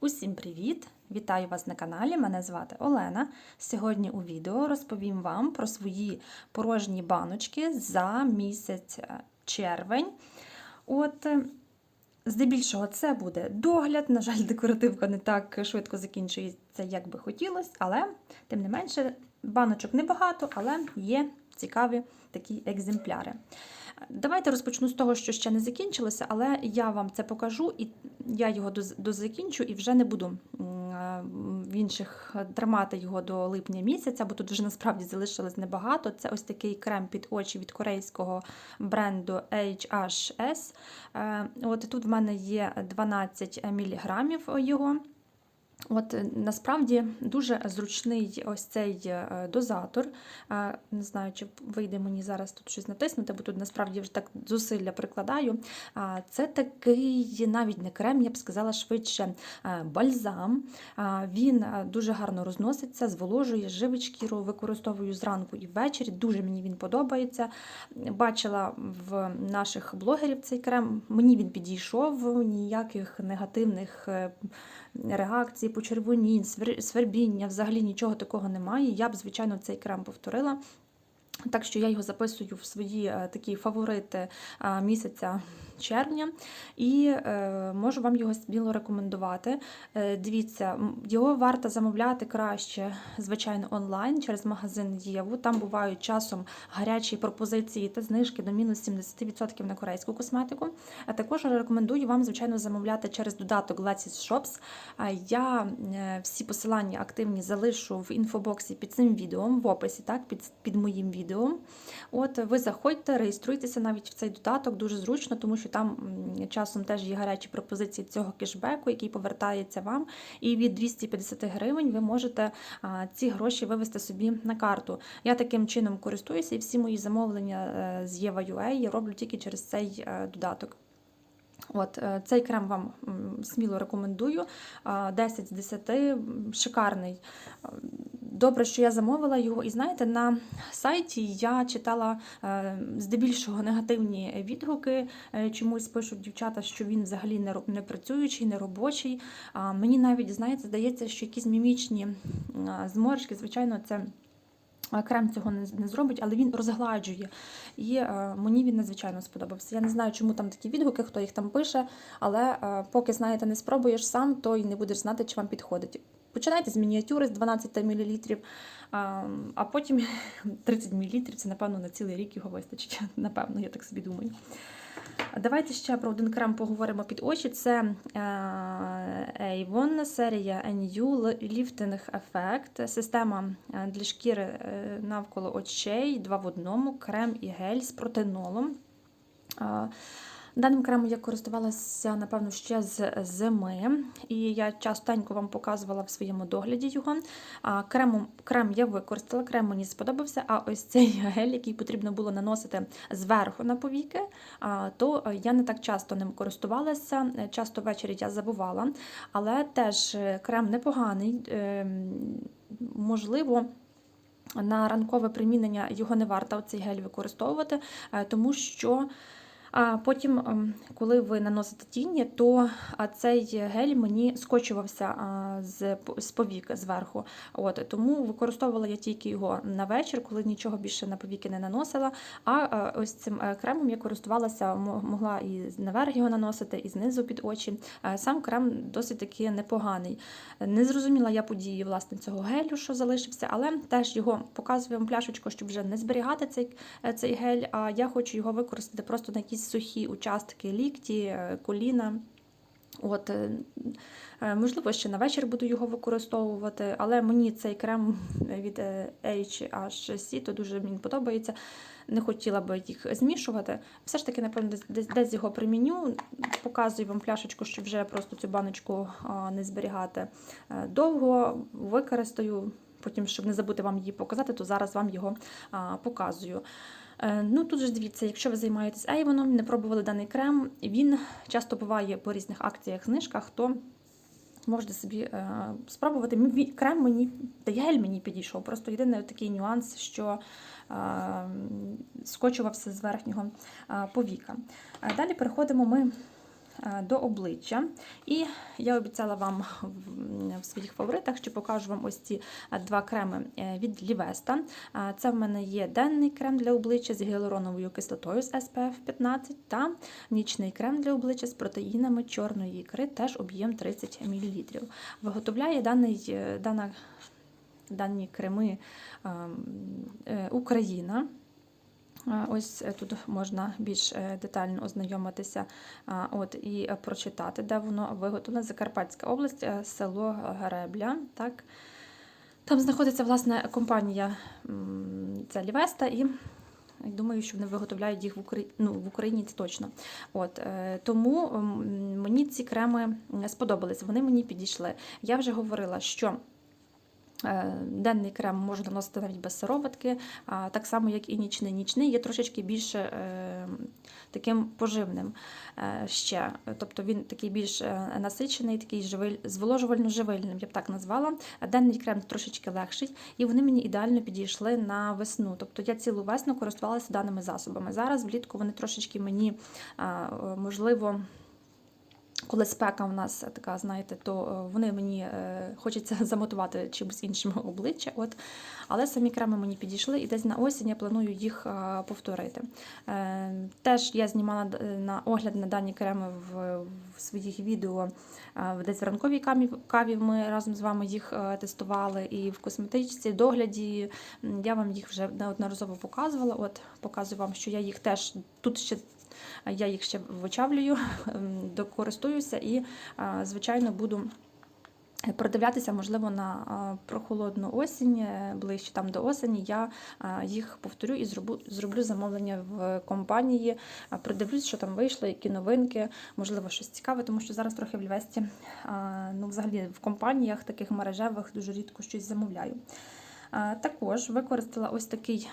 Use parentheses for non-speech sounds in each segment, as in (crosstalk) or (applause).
Усім привіт! Вітаю вас на каналі. Мене звати Олена. Сьогодні у відео розповім вам про свої порожні баночки за місяць е, червень. От, е, здебільшого, це буде догляд. На жаль, декоративка не так швидко закінчується, як би хотілося, але тим не менше, баночок небагато, але є цікаві такі екземпляри. Давайте розпочну з того, що ще не закінчилося, але я вам це покажу, і я його дозакінчу і вже не буду в інших тримати його до липня місяця, бо тут вже насправді залишилось небагато. Це ось такий крем під очі від корейського бренду HHS. Е, От тут в мене є 12 міліграмів його. От е, насправді дуже зручний ось цей е, дозатор. Не знаю, чи вийде мені зараз тут щось натиснути, бо тут насправді вже так зусилля прикладаю. Це такий навіть не крем, я б сказала, швидше е, бальзам. Він дуже гарно розноситься, зволожує, живить шкіру, використовую зранку і ввечері. Дуже мені він подобається. Бачила в наших блогерів цей крем. Мені він підійшов, ніяких негативних реакцій, почервонінь, свербіння, взагалі нічого такого немає. Я б, звичайно, цей крем повторила. Так що я його записую в свої е, такі фаворити е, місяця червня і е, можу вам його сміло рекомендувати. Е, дивіться, його варто замовляти краще, звичайно, онлайн через магазин Єву. Там бувають часом гарячі пропозиції та знижки до мінус 70% на корейську косметику. А також рекомендую вам, звичайно, замовляти через додаток Glasses Shops. Я е, всі посилання активні залишу в інфобоксі під цим відео, в описі, так, під, під моїм відео. От ви заходьте, реєструйтеся навіть в цей додаток, дуже зручно, тому що там часом теж є гарячі пропозиції цього кешбеку, який повертається вам. І від 250 гривень ви можете ці гроші вивести собі на карту. Я таким чином користуюся, і всі мої замовлення е, з Єва.ua я роблю тільки через цей е, додаток. От, е, цей крем вам сміло рекомендую. 10 з 10, шикарний. Добре, що я замовила його. І знаєте, на сайті я читала е, здебільшого негативні відгуки. Е, Чомусь пишуть дівчата, що він взагалі не, працюючий, не робочий. Мені навіть, знаєте, здається, що якісь мімічні зморшки, звичайно, це. Крем цього не, зробить, але він розгладжує. І е, мені він надзвичайно сподобався. Я не знаю, чому там такі відгуки, хто їх там пише, але е, поки знаєте, не спробуєш сам, то і не будеш знати, чи вам підходить. Починайте з мініатюри з 12 мл, а, потім (laughs) 30 мл це, напевно, на цілий рік його вистачить. (laughs) Напевно, я так собі думаю. Давайте ще про один крем поговоримо під очі. Це е, Avon, серія NU Lifting Effect, система е, для шкіри е, навколо очей, два в одному, крем і гель з протинолом. Даним кремом я користувалася, напевно, ще з зими, і я частенько вам показувала в своєму догляді його. А, Кремом, крем я використала, крем мені сподобався, а ось цей гель, який потрібно було наносити зверху на повіки, то я не так часто ним користувалася, часто ввечері я забувала, але теж е, крем непоганий, ем, можливо. На ранкове примінення його не варто цей гель використовувати, е, тому що а потім, ем, коли ви наносите тіні, то цей гель мені скочувався з, повік зверху. От, тому використовувала я тільки його на вечір, коли нічого більше на повіки не наносила. А ось цим е, кремом я користувалася, могла і наверх його наносити, і знизу під очі. Е, Сам крем досить таки непоганий. Не зрозуміла я події власне цього гелю, що залишився, але теж його показую вам пляшечку, щоб вже не зберігати цей, е, цей гель. А я хочу його використати просто на якісь сухі участки лікті, е, коліна. От, е, е, можливо, ще на вечір буду його використовувати, але мені цей крем від HHC то дуже мені подобається. Не хотіла би їх змішувати. Все ж таки, напевно, десь, десь, його приміню. Показую вам пляшечку, щоб вже просто цю баночку не зберігати довго. Використаю, потім, щоб не забути вам її показати, то зараз вам його показую. Е, Ну, тут же дивіться, якщо ви займаєтесь Avon, не пробували даний крем, він часто буває по різних акціях, знижках, то можете собі е, спробувати. Крем мені, та гель мені підійшов. Просто єдиний такий нюанс, що е, скочувався з верхнього повіка. Далі переходимо ми до обличчя. І я обіцяла вам в- своїх фаворитах, що покажу вам ось ці е, два креми е, від Лівеста. Е, Це в мене є денний крем для обличчя з гіалуроновою кислотою з SPF 15 та нічний крем для обличчя з протеїнами чорної ікри, теж об'єм 30 мл. Виготовляє даний, е, дана, дані креми ем, е, Україна. Ось е, тут можна більш е, детально ознайомитися от, і е, прочитати, де воно виготовлено. Закарпатська область, село Гребля. Так. Там знаходиться власне компанія це Лівеста, і думаю, що вони виготовляють їх в Україні, ну, в Україні це точно. От, тому мені ці креми сподобались, вони мені підійшли. Я вже говорила, що. Е, Денний крем можна наносити навіть без сироватки, так само, як і нічний. Нічний є трошечки більше е, таким поживним е, ще. Тобто він такий більш насичений, такий живиль, зволожувально-живильним, я б так назвала. Денний крем трошечки легший, і вони мені ідеально підійшли на весну. Тобто я цілу весну користувалася даними засобами. Зараз влітку вони трошечки мені можливо. Коли спека в нас така, знаєте, то е, вони мені е, хочеться (laughs) замотувати чимось іншим (laughs) обличчя. От. Але самі креми мені підійшли, і десь на осінь я планую їх е, повторити. Теж я знімала на огляд на дані креми в, своїх відео. Десь в ранковій каві, ми разом з вами їх тестували, і в косметичці, догляді. Я вам їх вже неодноразово показувала. От показую вам, що я їх теж тут ще я їх ще вичавлюю, (laughs) ем, докористуюся і, звичайно, буду продивлятися, можливо, на прохолодну осінь, е, ближче там до осені. Я їх повторю і зроблю, замовлення в компанії. Продивлюсь, що там вийшло, які новинки, можливо, щось цікаве, тому що зараз трохи в Львесті, ну, взагалі в компаніях таких мережевих дуже рідко щось замовляю. А, Також використала ось такий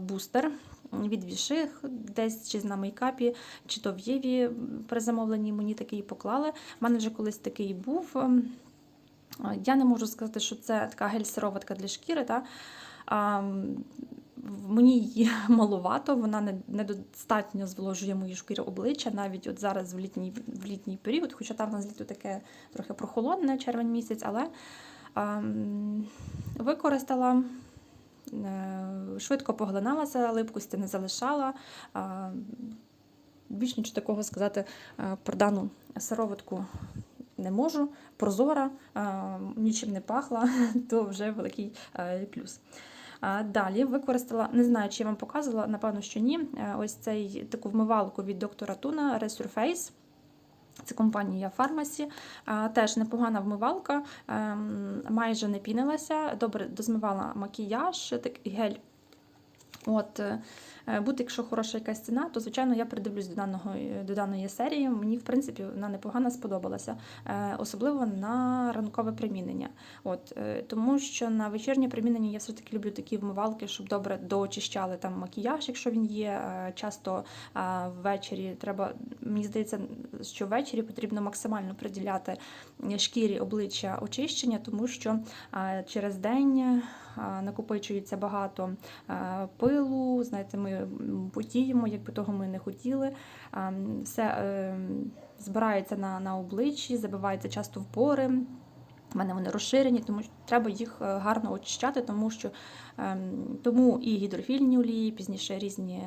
бустер від Віших, десь чи на мейкапі, чи то в Єві при замовленні мені такий поклали. У мене вже колись такий був. Ем, Я не можу сказати, що це така гель-сироватка для шкіри. Та? А, Мені її (laughs) маловато, вона недостатньо зволожує мою шкіру обличчя, навіть от зараз в літній, в літній період, хоча там у нас літо таке трохи прохолодне, червень місяць, але ем, використала, е, швидко поглиналася, липкості не залишала. Більш нічого такого сказати е, про дану сироватку не можу. Прозора, е, нічим не пахла, (laughs) то вже великий плюс. Далі використала, не знаю, чи я вам показувала, напевно, що ні. Ось цей таку вмивалку від доктора Туна Resurface. Це компанія Фармасі. Теж непогана вмивалка, ем, майже не пінилася, добре дозмивала макіяж, так, гель. От, е, буде, якщо хороша якась ціна, то звичайно я придивлюсь до даного до даної серії. Мені, в принципі, вона непогано сподобалася, Е, особливо на ранкове примінення. От, е, тому що на вечірнє примінення я все таки люблю такі вмивалки, щоб добре доочищали там макіяж, якщо він є. Е, Часто е, ввечері треба, мені здається, що ввечері потрібно максимально приділяти шкірі обличчя очищення, тому що е, через день е, накопичується багато е, пилу. Знаєте, ми м, потіємо, якби того ми не хотіли. Е, Все е, збирається на, на обличчі, забивається часто в пори. У мене вони розширені, тому що треба їх е, гарно очищати, тому що ем, тому і гідрофільні олії, пізніше різні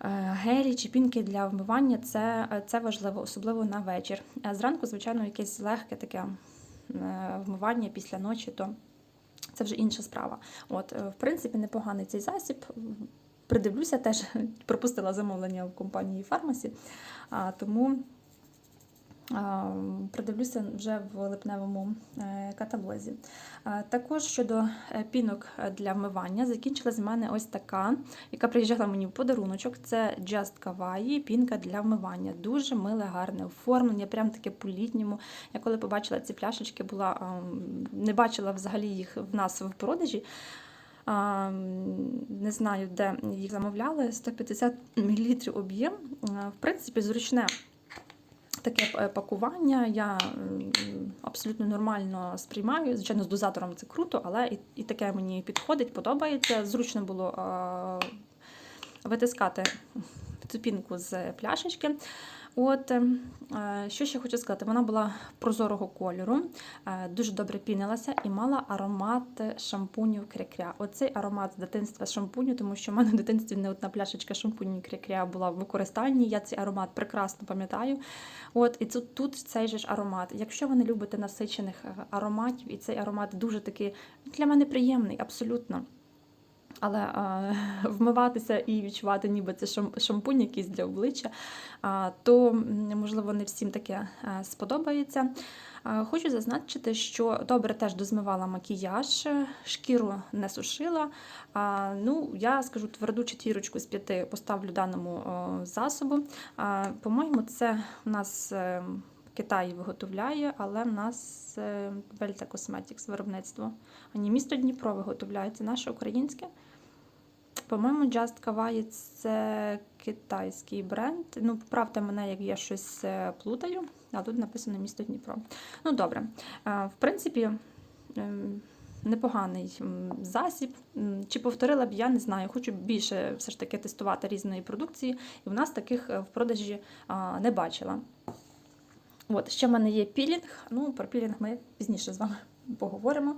е, гелі чи пінки для вмивання це, е, це важливо, особливо на вечір. А зранку, звичайно, якесь легке таке е, вмивання після ночі, то це вже інша справа. От, е, в принципі, непоганий цей засіб. Придивлюся, теж (laughs) пропустила замовлення в компанії Фармасі, тому придивлюся вже в липневому е, каталозі. Також щодо е, пінок для вмивання, закінчилась в мене ось така, яка приїжджала мені в подаруночок. Це Just Kawaii пінка для вмивання. Дуже миле, гарне оформлення, прям таке по-літньому. Я коли побачила ці пляшечки, була не бачила взагалі їх в нас в продажі. Не знаю, де їх замовляли. 150 мл об'єм. В принципі, зручне таке е, пакування. Я абсолютно нормально сприймаю. Звичайно, з дозатором це круто, але і, і таке мені підходить, подобається. Зручно було витискати (laughs) цю пінку з пляшечки. От е, що ще хочу сказати, вона була прозорого кольору, е, дуже добре пінилася і мала аромат шампуню кря-кря. Оцей аромат з дитинства шампуню, тому що в мене в дитинстві не одна пляшечка шампуню кря-кря була в використанні. Я цей аромат прекрасно пам'ятаю. От і тут, тут цей же ж аромат. Якщо ви не любите насичених е, ароматів, і цей аромат дуже такий для мене приємний, абсолютно. Але а, (laughs) вмиватися і відчувати, ніби це шам- шампунь якийсь для обличчя, а, то можливо не всім таке а, сподобається. А, Хочу зазначити, що добре теж дозмивала макіяж, е, шкіру не сушила. А, Ну, я скажу тверду четвірочку з п'яти поставлю даному засобу. По-моєму, це у нас. е, Китай виготовляє, але в нас е, Вельта Cosmetics виробництво. А ні, місто Дніпро виготовляє. Це наше українське. По-моєму, Just Kawaii – це китайський бренд. Ну, поправте мене, як я щось е, плутаю, а тут написано місто Дніпро. Ну, добре. Е, В принципі, ем, непоганий засіб. Чи повторила б, я не знаю. Хочу більше все ж таки тестувати різної продукції, і в нас таких е, в продажі не бачила. От, ще в мене є пілінг. Ну, про пілінг ми пізніше з вами поговоримо.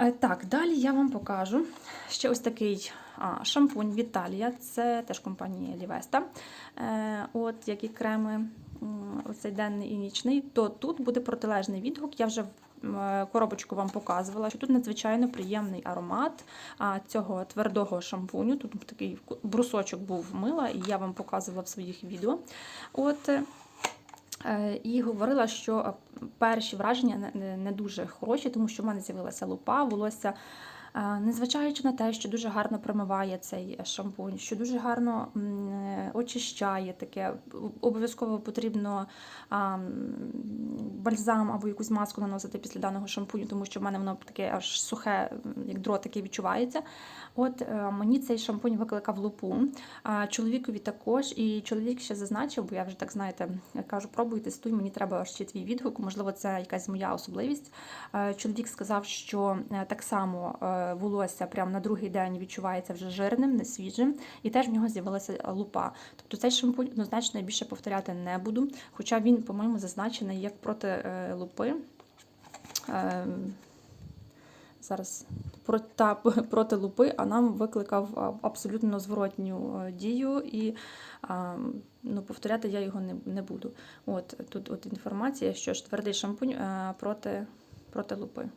Е, Так, далі я вам покажу ще ось такий шампунь Віталія. Це теж компанія Лівеста. Е, от, як і креми, оцей денний і нічний, то тут буде протилежний відгук. Я вже е, коробочку вам показувала, що тут надзвичайно приємний аромат цього твердого шампуню. Тут такий брусочок був мила, і я вам показувала в своїх відео. От, І говорила, що е, перші враження не дуже хороші, тому що в мене з'явилася лупа, волосся. Незважаючи на те, що дуже гарно промиває цей шампунь, що дуже гарно е, очищає таке, обов'язково потрібно бальзам або якусь маску наносити після даного шампуню, тому що в мене воно таке аж сухе, як дротики відчувається. От е, мені цей шампунь викликав лупу. Чоловікові також, і чоловік ще зазначив, бо я вже так знаєте, кажу, пробуй, тестуй, мені треба ще твій відгук. Можливо, це якась моя особливість. Е, Чоловік сказав, що так само волосся прямо на другий день відчувається вже жирним, не свіжим, і теж в нього з'явилася лупа. Тобто цей шампунь однозначно я більше повторяти не буду. Хоча він, по-моєму, зазначений як проти е, лупи. Е, Зараз проти, (laughs) проти лупи, а нам викликав абсолютно зворотню е, дію, і ну, повторяти я його не, не буду. От тут от інформація, що ж твердий шампунь проти, проти лупи.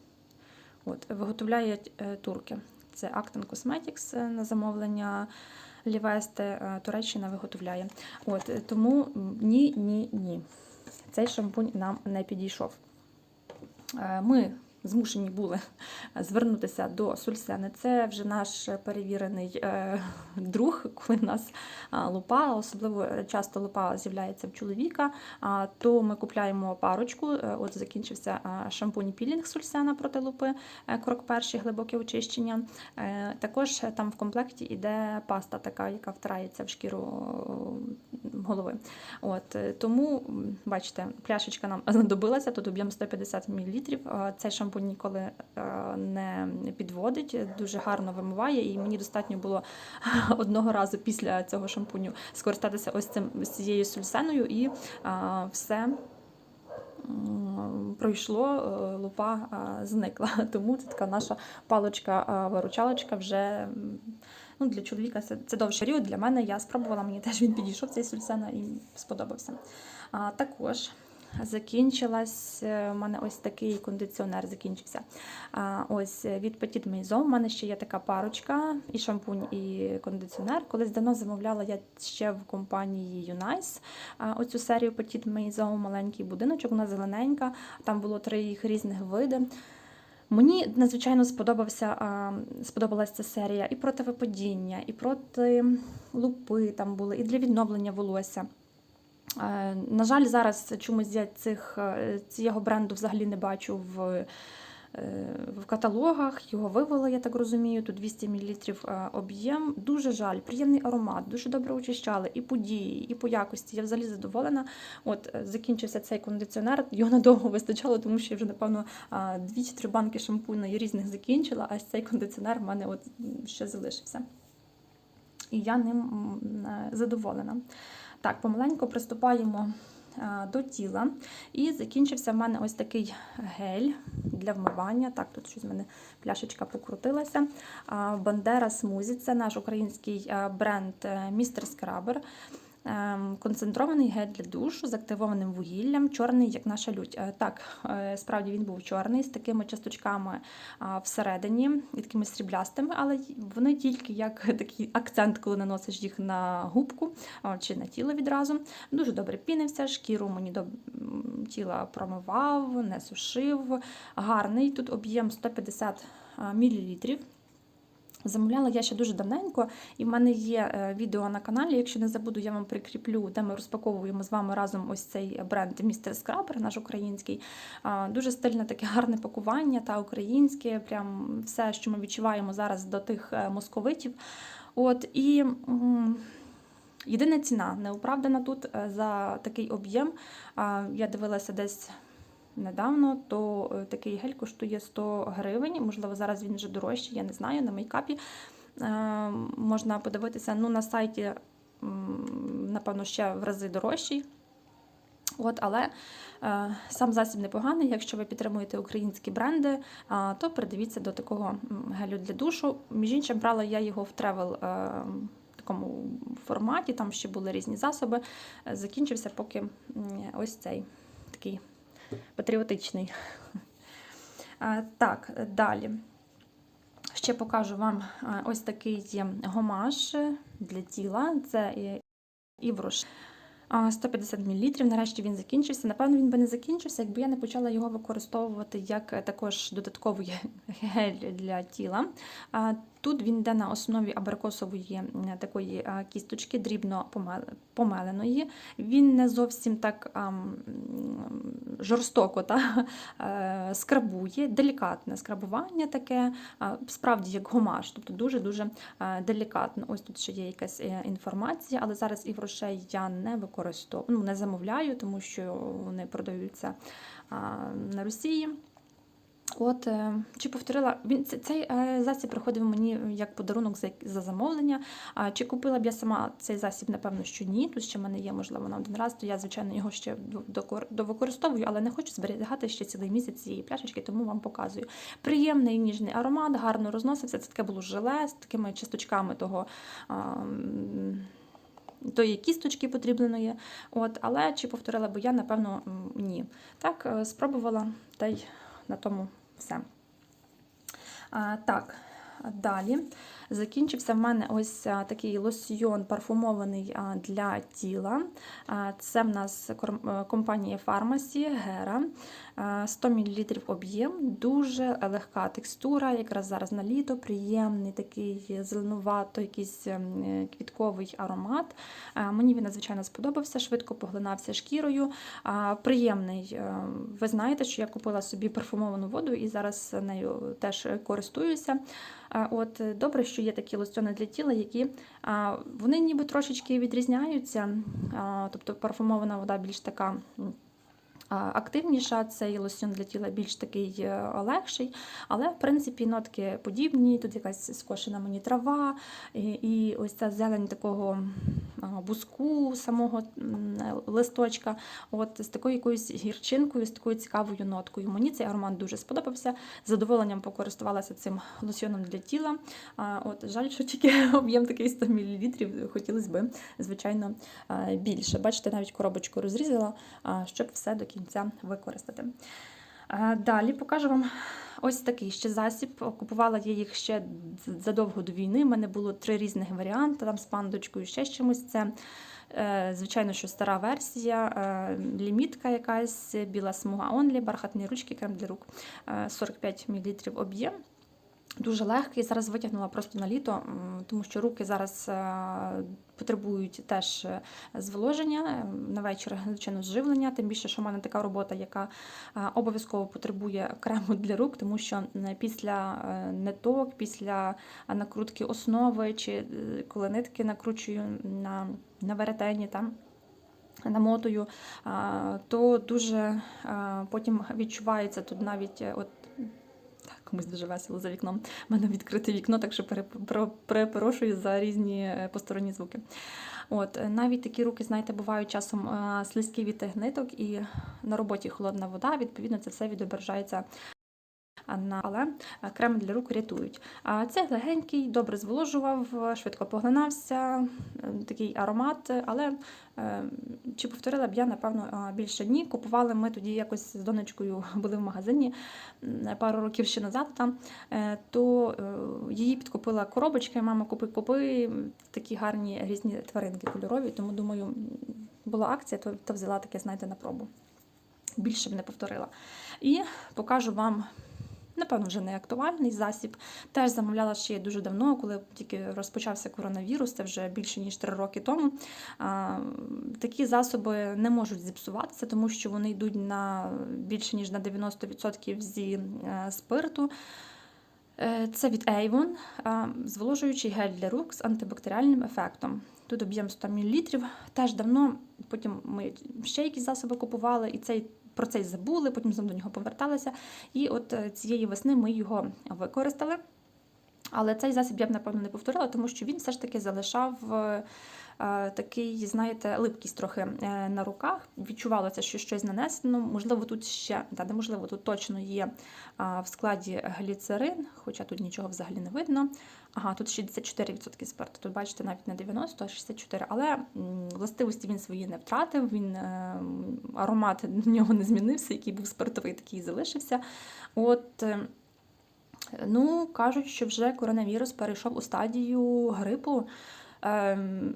От, виготовляють е, турки. Це Acton Cosmetics е, на замовлення Лівести, е, Туреччина виготовляє. От, тому ні, ні, ні. Цей шампунь нам не підійшов. Ми змушені були (laughs) звернутися до Сульсени. Це вже наш перевірений е, (laughs) друг, коли нас лупа, особливо часто лупа з'являється в чоловіка, то ми купляємо парочку. Е, От закінчився шампунь пілінг Сульсена проти лупи, е, крок перший, глибоке очищення. Також там в комплекті йде паста, така, яка втирається в шкіру голови. От, тому, бачите, пляшечка нам (laughs) знадобилася, тут об'єм 150 мл. Цей шампунь ніколи е, не підводить, дуже гарно вимиває, і мені достатньо було (laughs) одного разу після цього шампуню скористатися ось цим з цією сульсеною, і е, все. Пройшло, е, лупа зникла. (laughs) Тому це така наша паличка-виручалочка вже ну, для чоловіка це, це довший період. Для мене я спробувала, мені теж він підійшов цей сульсена і сподобався. А, також закінчилась е, у мене ось такий кондиціонер закінчився. Ось е, від Petit Maison. У мене ще є така парочка, і шампунь, і кондиціонер. Колись давно замовляла я ще в компанії а, оцю серію Petit Maison, маленький будиночок, вона зелененька. Там було три їх різних види. Мені надзвичайно сподобався, сподобалася ця серія і проти випадіння, і проти лупи там були, і для відновлення волосся. Е, На жаль, зараз чомусь я цих, е, цього бренду взагалі не бачу в, е, в каталогах. Його вивели, я так розумію. Тут 200 мл об'єм. Дуже жаль, приємний аромат, дуже добре очищали і по дії, і по якості. Я взагалі задоволена. От закінчився цей кондиціонер. Його надовго вистачало, тому що я вже, напевно, дві чи три банки шампуня і різних закінчила, а цей кондиціонер в мене от ще залишився. І я ним задоволена. Так, помаленьку приступаємо до тіла. І закінчився в мене ось такий гель для вмивання. Так, тут щось в мене пляшечка покрутилася. Бандера Смузі це наш український бренд е, Містер Скрабер. Ем, Концентрований гель для душу з активованим вугіллям, чорний, як наша лють. Е, Так, е, справді він був чорний, з такими часточками всередині і такими сріблястими, але вони тільки як (laughs) такий акцент, коли наносиш їх на губку чи на тіло відразу. Дуже добре пінився, шкіру мені до тіла промивав, не сушив. Гарний тут об'єм 150 мл. Замовляла я ще дуже давненько, і в мене є е, відео на каналі. Якщо не забуду, я вам прикріплю, де ми розпаковуємо з вами разом ось цей бренд Містер Скрабер, наш український. Дуже стильне таке гарне пакування та українське. Прям все, що ми відчуваємо зараз до тих е, московитів. От і. Єдина ціна неоправдана тут е, за такий об'єм. Я дивилася десь недавно, то е, такий гель коштує 100 гривень. Можливо, зараз він вже дорожчий, я не знаю, на мейкапі. Е, Можна подивитися ну, на сайті, напевно, ще в рази дорожчий. От, але е, сам засіб непоганий. Якщо ви підтримуєте українські бренди, е, то придивіться до такого гелю для душу. Між іншим, брала я його в тревел. Е, такому форматі, там ще були різні засоби. Закінчився поки ось цей такий патріотичний. (laughs) Так, далі. Ще покажу вам ось такий є гомаш для тіла. Це Іврош. 150 мл. Нарешті він закінчився. Напевно, він би не закінчився, якби я не почала його використовувати як також додатковий (laughs) гель для тіла. Тут він йде на основі абрикосової такої кісточки, дрібно помеленої. Він не зовсім так жорстоко та, (laughs) е, скрабує, делікатне скрабування таке, справді як гомаш, тобто дуже-дуже е, делікатно. Ось тут ще є якась е, інформація, але зараз і грошей я не використовую, ну, не замовляю, тому що вони продаються на Росії. От, е, чи повторила, він цей, е, засіб приходив мені як подарунок за, за замовлення. А чи купила б я сама цей засіб? Напевно, що ні. Тут ще в мене є, можливо, на один раз, то я, звичайно, його ще до- довикористовую, але не хочу зберігати ще цілий місяць цієї пляшечки, тому вам показую. Приємний ніжний аромат, гарно розносився. Це таке було желе з такими часточками того. а, Тої кісточки потрібної, от, але чи повторила би я, напевно, ні. Так, е, спробувала, та й на тому все. А, так, далі. Закінчився в мене ось такий лосьйон парфумований для тіла. Це в нас е, компанія Фармасі Гера. 100 мл об'єм, дуже легка текстура, якраз зараз на літо, приємний такий зеленувато, якийсь ем, е, квітковий аромат. Мені він надзвичайно сподобався, швидко поглинався шкірою. Приємний. Е, Ви знаєте, що я купила собі парфумовану воду і зараз нею теж користуюся. От е, добре, що є такі лосьони для тіла, які вони ніби трошечки відрізняються. Тобто парфумована вода більш така. Активніша, цей лосьон для тіла більш такий е, легший, але в принципі нотки подібні. Тут якась скошена мені трава, і, ось ця зелень такого буску, самого листочка, от з такою якоюсь гірчинкою, з такою цікавою ноткою. Мені цей аромат дуже сподобався. З задоволенням покористувалася цим лосьоном для тіла. От жаль, що тільки (laughs) об'єм такий 100 мл, хотілося б, звичайно, більше. Бачите, навіть коробочку розрізала, щоб все до кінця використати. Далі покажу вам ось такий ще засіб. Купувала я їх ще задовго до війни. У мене було три різних варіанти, там з пандочкою, ще з чимось. Це, е, звичайно, що стара версія, е, лімітка якась, біла смуга онлі, бархатні ручки, крем для рук, е, 45 мл об'єм. Дуже легкий. Зараз витягнула просто на літо, тому що руки зараз е, потребують теж е, зволоження е, на вечір, звичайно, зживлення. Тим більше, що в мене така робота, яка обов'язково потребує крему для рук, тому що після ниток, після накрутки основи, чи коли нитки накручую на, на веретені там. Намотую, а, то дуже потім відчувається тут навіть от комусь дуже весело за вікном. У мене відкрите вікно, так що пере- перепрошую за різні е, посторонні звуки. От е, навіть такі руки, знаєте, бувають часом е, слизькі від тих ниток, і на роботі холодна вода. Відповідно, це все відображається. Але е, крем для рук рятують. А цей легенький, добре зволожував, швидко поглинався, такий аромат. Але е, чи повторила б я, напевно, більше ні. Купували ми тоді якось з донечкою (laughs) були в магазині пару років ще назад там, е, то е, її підкупила коробочка, мама купи, купи такі гарні різні тваринки кольорові, тому думаю, була акція, то, то взяла таке, знаєте, на пробу. Більше б не повторила. І покажу вам. Напевно, вже не актуальний засіб. Теж замовляла ще дуже давно, коли тільки розпочався коронавірус, це вже більше ніж 3 роки тому. Такі засоби не можуть зіпсуватися, тому що вони йдуть на більше ніж на 90% зі е, спирту. Е, Це від Avon, зволожуючий гель для рук з антибактеріальним ефектом. Тут об'єм 100 мл. Теж давно, потім ми ще якісь засоби купували, і цей, про цей забули, потім знову до нього поверталися. І от е, цієї весни ми його використали. Але цей засіб я б, напевно, не повторила, тому що він все ж таки залишав е, такий, знаєте, липкість трохи е, на руках. Відчувалося, що щось нанесено. Можливо, тут ще, та неможливо, тут точно є в складі гліцерин, хоча тут нічого взагалі не видно. Ага, тут 64% спирту. Тут бачите, навіть не 90, а 64. Але властивості він свої не втратив. Він е, аромат в нього не змінився, який був спиртовий, такий залишився. От. е, Ну, кажуть, що вже коронавірус перейшов у стадію грипу. Ем,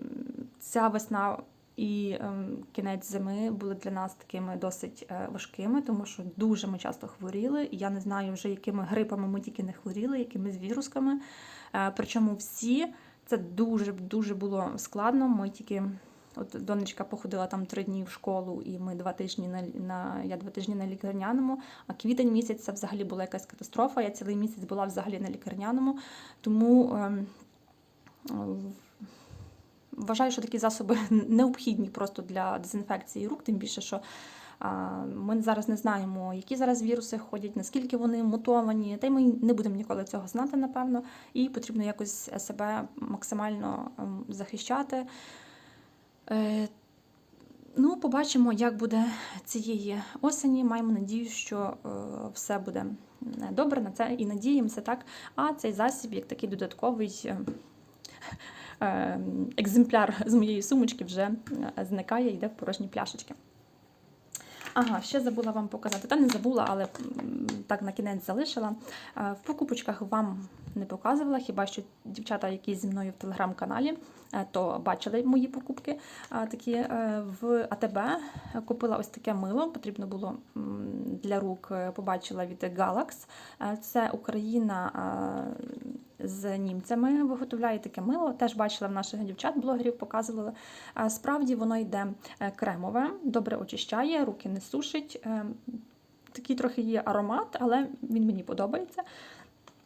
Ця весна і ем, кінець зими були для нас такими досить е, важкими, тому що дуже ми часто хворіли. Я не знаю вже, якими грипами ми тільки не хворіли, якими з вірусками. Е, Причому всі це дуже дуже було складно. Ми тільки. От донечка походила там три дні в школу, і ми два тижні на, на я два тижні на лікарняному. А квітень місяць це взагалі була якась катастрофа. Я цілий місяць була взагалі на лікарняному. Тому е, вважаю, що такі засоби (laughs) необхідні просто для дезінфекції рук, тим більше, що ми зараз не знаємо, які зараз віруси ходять, наскільки вони мутовані, та й ми не будемо ніколи цього знати, напевно, і потрібно якось себе максимально ем, захищати. Е, Ну, побачимо, як буде цієї осені. Маємо надію, що е, все буде добре на це і надіємося, так. А цей засіб, як такий додатковий е, е, екземпляр з моєї сумочки, вже е, зникає, йде в порожні пляшечки. Ага, ще забула вам показати. Та не забула, але так на кінець залишила. Е, В покупочках вам не показувала, хіба що дівчата, які зі мною в телеграм-каналі, е, то бачили мої покупки. Такі е, в АТБ купила ось таке мило. Потрібно було для рук, е, побачила від Galax. Е, Це Україна е, з німцями виготовляє таке мило. Теж бачила в наших дівчат-блогерів, показувала. Справді воно йде е, кремове, добре очищає, руки не сушить. Е, Такий трохи є аромат, але він мені подобається.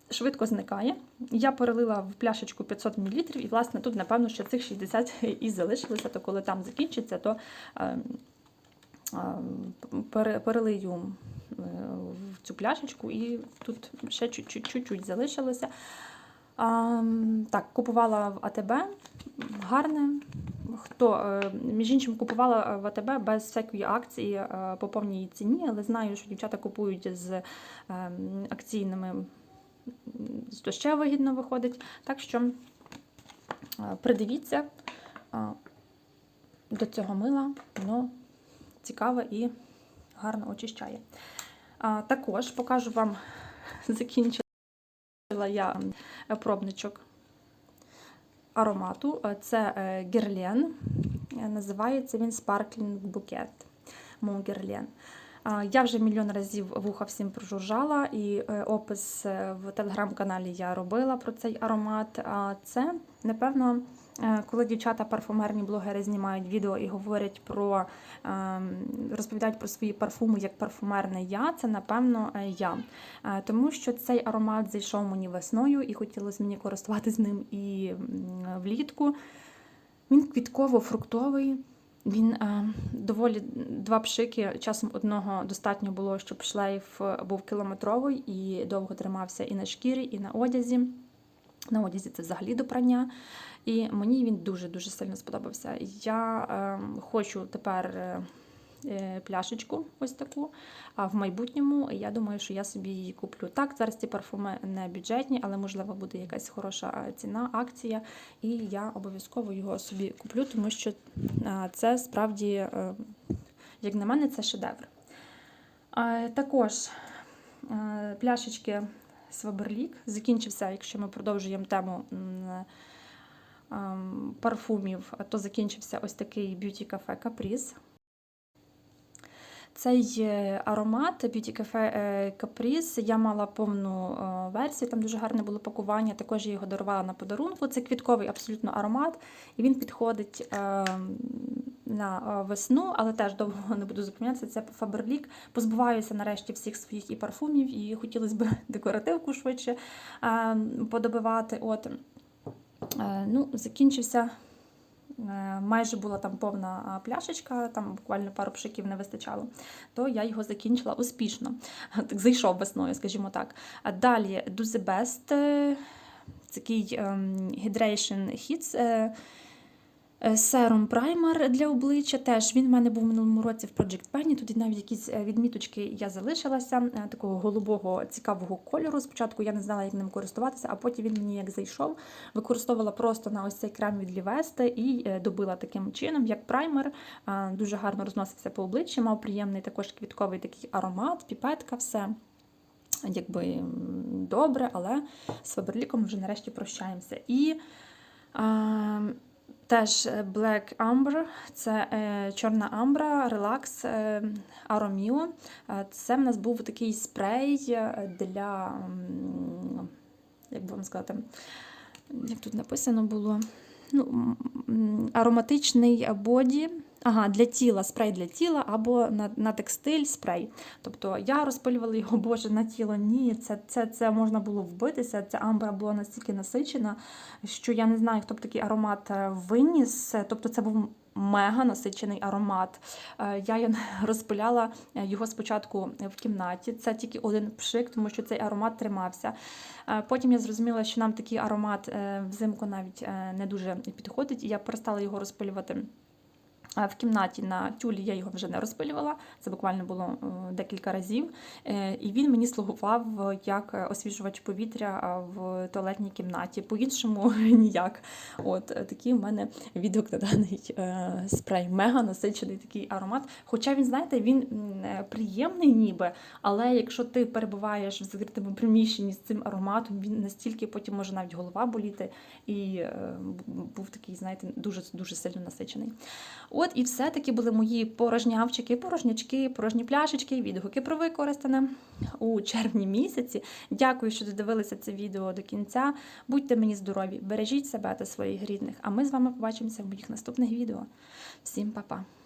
Швидко зникає. Я перелила в пляшечку 500 мл, і, власне, тут, напевно, що цих 60 (laughs) і залишилося, то коли там закінчиться, то е, е, перелию е, в цю пляшечку, і тут ще чуть-чуть залишилося. А, так, купувала в АТБ. Гарне. Хто, е, між іншим, купувала в АТБ без всякої акції е, по повній ціні, але знаю, що дівчата купують з е, акційними, то ще вигідно виходить. Так що е, придивіться е, до цього мила, воно цікаве і гарно очищає. Також покажу вам (laughs) закінчила я пробничок аромату. Е, Це е, Герлен. Е, Називається він Sparkling Bouquet. Mon Герлен. Я вже мільйон разів вуха всім прожужжала, і опис в телеграм-каналі я робила про цей аромат. А це, напевно, коли дівчата парфумерні блогери знімають відео і говорять про ем, розповідають про свої парфуми як парфумерне я, це напевно е, я. Е, Тому що цей аромат зайшов мені весною і хотілося мені користуватися ним і влітку. Він квітково-фруктовий. Він е, доволі два пшики. Часом одного достатньо було, щоб шлейф був кілометровий і довго тримався і на шкірі, і на одязі. На одязі це взагалі до прання. І мені він дуже-дуже сильно сподобався. Я е, хочу тепер е, е, пляшечку ось таку. А в майбутньому я думаю, що я собі її куплю. Так, зараз ці парфуми не бюджетні, але можливо буде якась хороша е, ціна, акція. І я обов'язково його собі куплю, тому що е, це справді, е, як на мене, це шедевр. Е, Також е, пляшечки Сваберлік закінчився, якщо ми продовжуємо тему ем, парфумів, то закінчився ось такий б'юті кафе Капріз. Цей е, аромат Beauty Cafe Caprice, я мала повну е, версію, там дуже гарне було пакування. Також я його дарувала на подарунку. Це квітковий абсолютно аромат, і він підходить е, на е, весну, але теж довго не буду зупинятися. Це Фаберлік. Позбуваюся нарешті всіх своїх і парфумів, і хотілося б (laughs) декоративку швидше е, подобивати. От. Е, Ну, закінчився. Майже була там повна пляшечка, там буквально пару пшиків не вистачало, то я його закінчила успішно. (laughs) Так зайшов весною, скажімо так. Далі Do The Best, такий ем, Hydration Hits. Е, Серум праймер для обличчя теж він в мене був в минулому році в Project Penny. Тут навіть якісь е, відміточки я залишилася е, такого голубого цікавого кольору. Спочатку я не знала, як ним користуватися, а потім він мені як зайшов. Використовувала просто на ось цей крем від Лівести і добила таким чином, як праймер. Дуже гарно розносився по обличчі, мав приємний також квітковий такий аромат, піпетка, все. Якби добре, але з Фаберліком вже нарешті прощаємося. І а, теж е, Black Amber, це е, чорна амбра, релакс Aромio. Е, Це в нас був такий спрей для, як би вам сказати, як тут написано було, ну, ароматичний боді. Ага, для тіла, спрей для тіла або на, на текстиль спрей. Тобто я розпилювала його, (laughs) боже, на тіло. Ні, це, це, це можна було вбитися. Ця амбра була настільки насичена, що я не знаю, хто б такий аромат е, виніс. Тобто це був мега насичений аромат. Е, Я (laughs) розпиляла е, його спочатку в кімнаті. Це тільки один пшик, тому що цей аромат тримався. Потім я зрозуміла, що нам такий аромат взимку навіть не дуже підходить, і я перестала його розпилювати. В кімнаті на тюлі я його вже не розпилювала, це буквально було е, декілька разів. Е, І він мені слугував як освіжувач повітря в туалетній кімнаті. По-іншому (laughs) ніяк. От е, такий в мене відгук на даний спрей. Мега насичений такий аромат. Хоча він, знаєте, він приємний ніби, але якщо ти перебуваєш в закритому приміщенні з цим ароматом, він настільки потім може навіть голова боліти. І був такий, знаєте, дуже дуже сильно насичений. От і все-таки були мої порожнявчики, порожнячки, порожні пляшечки, відгуки про використане у червні місяці. Дякую, що додивилися це відео до кінця. Будьте мені здорові, бережіть себе та своїх рідних. А ми з вами побачимося в моїх наступних відео. Всім па-па!